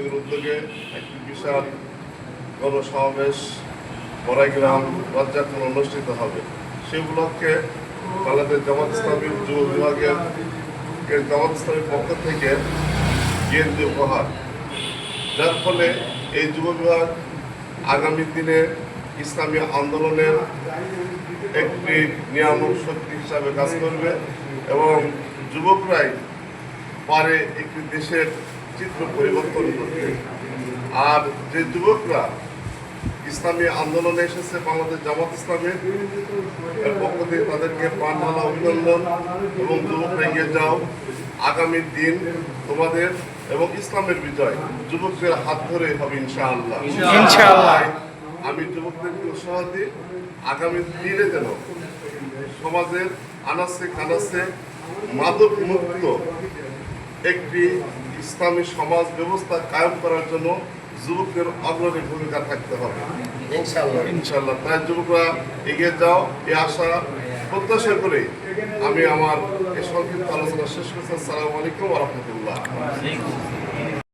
বিভাগের উদ্যোগে একটি বিশাল গণসমাবেশ বড়াইগ্রাম রাজ্যাখন অনুষ্ঠিত হবে। সেই উপলক্ষে বাংলাদেশ জামাত ইসলামী যুব বিভাগের জামাত ইসলামীর পক্ষ থেকে গেঞ্জি উপহার। যার ফলে এই যুব বিভাগ আগামী দিনে ইসলামী আন্দোলনের একটি নিয়ামক শক্তি হিসাবে কাজ করবে এবং যুবকরাই পারে একটি দেশের চিত্র পরিবর্তন করতে আর যে যুবকরা ইসলামী আন্দোলনে এসেছে বাংলাদেশ জামাত ইসলামের এর পক্ষ থেকে তাদেরকে প্রাণ অভিনন্দন এবং যুবকরা এগিয়ে যাও। আগামী দিন তোমাদের এবং ইসলামের বিজয় যুবকদের হাত ধরে হবে ইনশাআল্লাহ। ইনশাআল্লাহ। আমি যুবকদেরকে উৎসাহ দিই আগামী দিনে যেন সমাজের আনাসে কানাসে মাদক মুক্ত একটি ইসলামী সমাজ ব্যবস্থা কায়েম করার জন্য যুবকদের অগ্রণী ভূমিকা থাকতে হবে। ইনশাল্লাহ ইনশাল্লাহ তাই যুবকরা এগিয়ে যাও এ আশা প্রত্যাশা করে আমি আমার এই সংক্ষিপ্ত আলোচনা শেষ করছি। আসসালামু আলাইকুম রহমতুল্লাহ।